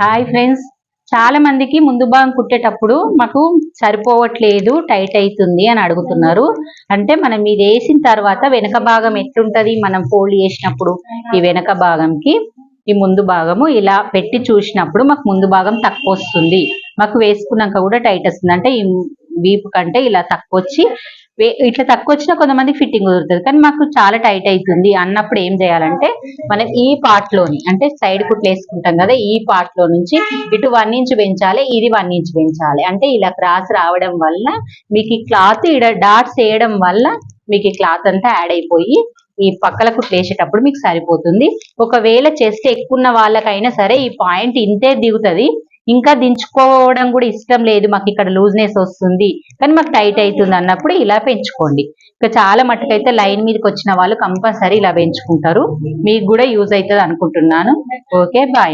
Hi friends చాలా మందికి ముందు భాగం కుట్టేటప్పుడు మాకు సరిపోవట్లేదు టైట్ అవుతుంది అని అడుగుతున్నారు. అంటే మనం ఇది వేసిన తర్వాత వెనక భాగం ఎట్లుంటది? మనం ఫోల్డ్ చేసినప్పుడు ఈ వెనక భాగంకి ఈ ముందు భాగము ఇలా పెట్టి చూసినప్పుడు మాకు ముందు భాగం తక్కువ వస్తుంది. మాకు వేసుకున్నాక కూడా టైట్ వస్తుంది. అంటే ఈ వీపు కంటే ఇలా తక్కువ వచ్చి ఇట్లా తక్కువ వచ్చినా కొంతమంది ఫిట్టింగ్ కుదురుతుంది కానీ మాకు చాలా టైట్ అవుతుంది అన్నప్పుడు ఏం చేయాలంటే మనం ఈ పార్ట్లోని అంటే సైడ్ కుట్లు వేసుకుంటాం కదా ఈ పార్ట్లో నుంచి ఇటు వన్ ఇంచ్ పెంచాలి ఇది వన్ ఇంచ్ పెంచాలి. అంటే ఇలా క్రాస్ రావడం వల్ల మీకు ఈ క్లాత్ ఇక్కడ డాట్స్ వేయడం వల్ల మీకు ఈ క్లాత్ అంతా యాడ్ అయిపోయి ఈ పక్కల కుట్లు వేసేటప్పుడు మీకు సరిపోతుంది. ఒకవేళ చెస్ట్ ఎక్కువ ఉన్న వాళ్ళకైనా సరే ఈ పాయింట్ ఇంతే దిగుతుంది. ఇంకా దించుకోవడం కూడా ఇష్టం లేదు. మాకు ఇక్కడ లూజ్నెస్ వస్తుంది. కానీ మాకు టైట్ అవుతుంది అన్నప్పుడు ఇలా పెంచుకోండి. ఇంకా చాలా మట్టుకైతే లైన్ మీదకి వచ్చిన వాళ్ళు కంపల్సరీ ఇలా పెంచుకుంటారు. మీకు కూడా యూజ్ అవుతుంది అనుకుంటున్నాను. Okay bye